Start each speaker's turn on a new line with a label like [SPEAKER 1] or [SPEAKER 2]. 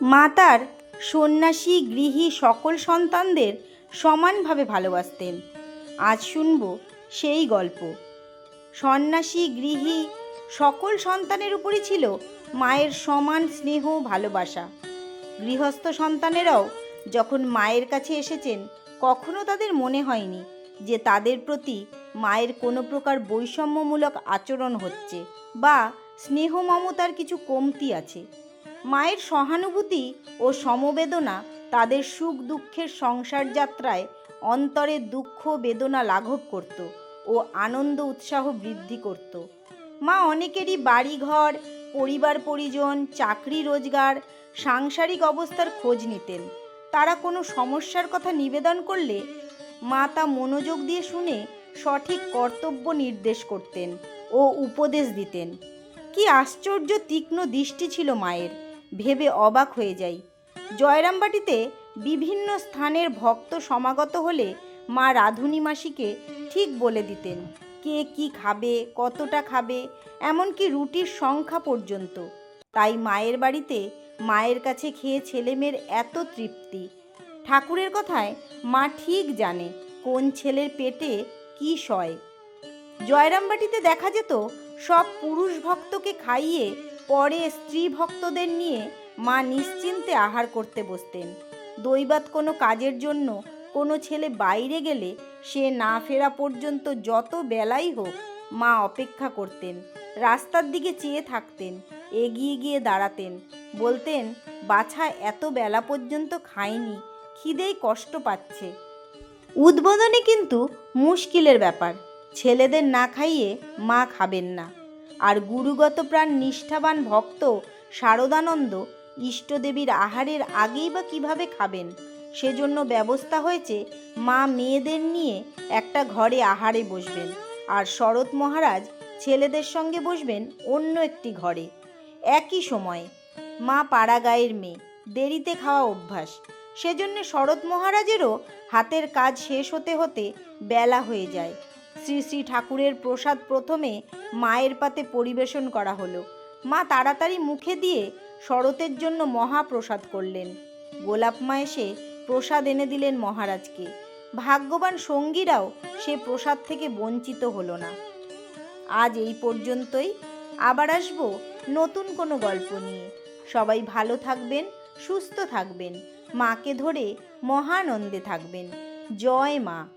[SPEAKER 1] মা তার সন্ন্যাসী গৃহী সকল সন্তানদের সমানভাবে ভালোবাসতেন। আজ শুনব সেই গল্প। সন্ন্যাসী গৃহী সকল সন্তানের উপরই ছিল মায়ের সমান স্নেহ ভালোবাসা। গৃহস্থ সন্তানেরাও যখন মায়ের কাছে এসেছেন, কখনো তাদের মনে হয়নি যে তাদের প্রতি মায়ের কোনো প্রকার বৈষম্যমূলক আচরণ হচ্ছে বা স্নেহ মমতার কিছু কমতি আছে। মায়ের সহানুভূতি ও সমবেদনা তাদের সুখ দুঃখের সংসার যাত্রায় অন্তরের দুঃখ, বেদনা লাঘব করত ও আনন্দ উৎসাহ বৃদ্ধি করত। মা অনেকেরই বাড়িঘর, পরিবার পরিজন, চাকরি রোজগার, সাংসারিক অবস্থার খোঁজ নিতেন। তারা কোনো সমস্যার কথা নিবেদন করলে মা তা মনোযোগ দিয়ে শুনে সঠিক কর্তব্য নির্দেশ করতেন ও উপদেশ দিতেন। কি আশ্চর্য তীক্ষ্ণ দৃষ্টি ছিল মায়ের। ভেবে অবাক হয়ে যাই। জয়রামবাটিতে বিভিন্ন স্থানের ভক্ত সমাগত হলে মা রাধুনী মাসিকে ঠিক বলে দিতেন, কে কি খাবে, কতটা খাবে, এমনকি রুটির সংখ্যা পর্যন্ত। তাই মায়ের বাড়িতে মায়ের কাছে খেয়ে ছেলেমেয়ের এত তৃপ্তি। ঠাকুরের কথায় মা ঠিক জানে কোন ছেলের পেটে কি সয়। জয়রামবাটিতে দেখা যেত সব পুরুষ ভক্তকে খাইয়ে পরে স্ত্রী ভক্তদের নিয়ে মা নিশ্চিন্তে আহার করতে বসতেন। দৈবাত কোনো কাজের জন্য কোনো ছেলে বাইরে গেলে সে না ফেরা পর্যন্ত যত বেলাই হোক মা অপেক্ষা করতেন। রাস্তার দিকে চেয়ে থাকতেন, এগিয়ে গিয়ে দাঁড়াতেন। বলতেন, বাছা, এত বেলা পর্যন্ত খায়নি খিদেই কষ্ট পাচ্ছে। উদ্বোধনে কিন্তু মুশকিলের ব্যাপার। ছেলেদের না খাইয়ে মা খাবেন না। আর গুরুগত প্রাণ নিষ্ঠাবান ভক্ত শারদানন্দ ইষ্টদেবীর আহারের আগেই বা কীভাবে খাবেন? সেজন্য ব্যবস্থা হয়েছে, মা মেয়েদের নিয়ে একটা ঘরে আহারে বসবেন। আর শরৎ মহারাজ ছেলেদের সঙ্গে বসবেন অন্য একটি ঘরে। একই সময়ে মা পাড়াগাঁয়ের মেয়ে, দেরিতে খাওয়া অভ্যাস। সেজন্য শরৎ মহারাজেরও হাতের কাজ শেষ হতে হতে বেলা হয়ে যায়। শ্রী শ্রী ঠাকুরের প্রসাদ প্রথমে মায়ের পাতে পরিবেশন করা হলো। মা তাড়াতাড়ি মুখে দিয়ে শরতের জন্য মহাপ্রসাদ করলেন। গোলাপ মা এসে প্রসাদ এনে দিলেন মহারাজকে। ভাগ্যবান সঙ্গীরাও সে প্রসাদ থেকে বঞ্চিত হলো না। আজ এই পর্যন্তই। আবার আসব নতুন কোনো গল্প নিয়ে। সবাই ভালো থাকবেন, সুস্থ থাকবেন। মাকে ধরে মহানন্দে থাকবেন। জয় মা।